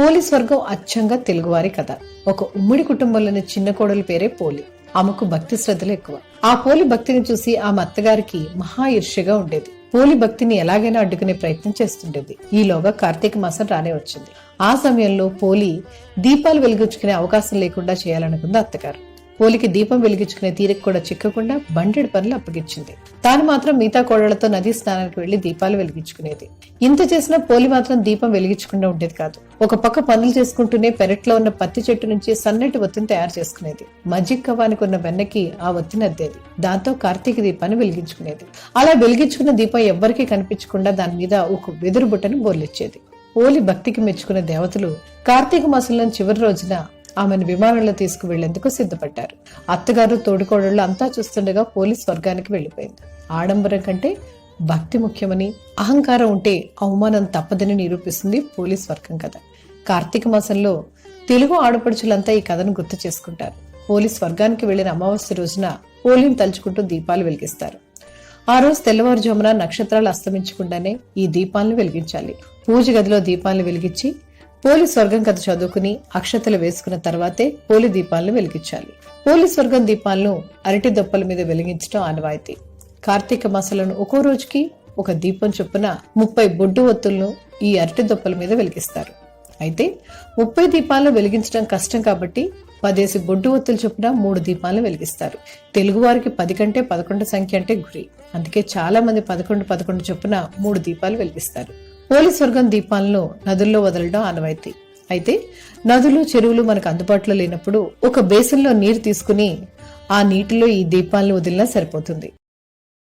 Police వర్గం అచ్చంగా తెలుగువారి కథ. ఒక ఉమ్మడి కుటుంబంలోని చిన్న కోడలి పేరే పోలి. ఆమెకు భక్తి శ్రద్ధలు ఎక్కువ. ఆ పోలి భక్తిని చూసి ఆమె అత్తగారికి మహా ఈర్ష్యగా ఉండేది. పోలి భక్తిని ఎలాగైనా అడ్డుకునే ప్రయత్నం చేస్తుండేది. ఈలోగా కార్తీక మాసం రానే వచ్చింది. ఆ సమయంలో పోలి దీపాలు వెలిగించుకునే అవకాశం లేకుండా చేయాలనుకుంది అత్తగారు. పోలికి దీపం వెలిగించుకునే తీరిక కూడా చిక్కకుండా బండెడు పనులు అప్పగించింది. తాను మాత్రం మిగతా కోడళ్ళతో నదీ స్నానానికి వెళ్ళి దీపాలు వెలిగించుకునేది. ఇంత చేసినా పోలి మాత్రం దీపం వెలిగించకుండా ఉండేది కాదు. ఒక పక్క పనులు చేసుకుంటూనే పెరట్లో ఉన్న పత్తి చెట్టు నుంచి సన్నటి ఒత్తిని తయారు చేసుకునేది. మజ్జిగ కవానికి ఉన్న వెన్నకి ఆ ఒత్తిని అద్దేది. దాంతో కార్తీక దీపాన్ని వెలిగించుకునేది. అలా వెలిగించుకున్న దీపం ఎవ్వరికీ కనిపించకుండా దాని మీద ఒక వెదురు బుట్టను బోర్లిచ్చేది. పోలి భక్తికి మెచ్చుకున్న దేవతలు కార్తీక మాసంలో చివరి రోజున ఆమెను విమానంలో తీసుకువెళ్ళేందుకు సిద్ధపడ్డారు. అత్తగారు తోడుకోడళ్ళు అంతా చూస్తుండగా పోలీస్ వర్గానికి వెళ్ళిపోయింది. ఆడంబరం కంటే భక్తి ముఖ్యమని అహంకారం ఉంటే అవమానం తప్పదని నిరూపిస్తుంది పోలీస్ వర్గం కథ. కార్తీక మాసంలో తెలుగు ఆడపడుచులంతా ఈ కథను గుర్తు చేసుకుంటారు. పోలీస్ వర్గానికి వెళ్ళిన అమావాస్య రోజున పోలిని తలుచుకుంటూ దీపాలు వెలిగిస్తారు. ఆ రోజు తెల్లవారుజామున నక్షత్రాలు అస్తమించకుండానే ఈ దీపాలను వెలిగించాలి. పూజ గదిలో దీపాలను వెలిగించి పోలి స్వర్గం కథ చదువుకుని అక్షతలు వేసుకున్న తర్వాతే పోలి దీపాలను వెలిగించాలి. పోలి స్వర్గం దీపాలను అరటి దొప్పల మీద వెలిగించడం ఆనవాయితీ. కార్తీక మాసలను ఒక్కో రోజుకి ఒక దీపం చొప్పున ముప్పై బొడ్డు ఒత్తులను ఈ అరటి దొప్పల మీద వెలిగిస్తారు. అయితే ముప్పై దీపాలను వెలిగించడం కష్టం కాబట్టి పదేసి బొడ్డు ఒత్తులు చొప్పున మూడు దీపాలను వెలిగిస్తారు. తెలుగువారికి పది కంటే పదకొండు సంఖ్య అంటే గురి. అందుకే చాలా మంది పదకొండు పదకొండు చొప్పున మూడు దీపాలు వెలిగిస్తారు. పోలీస్ వర్గం దీపాలను నదుల్లో వదలడం ఆనవాయితీ. అయితే నదులు చెరువులు మనకు అందుబాటులో లేనప్పుడు ఒక బేసిన్లో నీరు తీసుకుని ఆ నీటిలో ఈ దీపాలను వదిలినా సరిపోతుంది.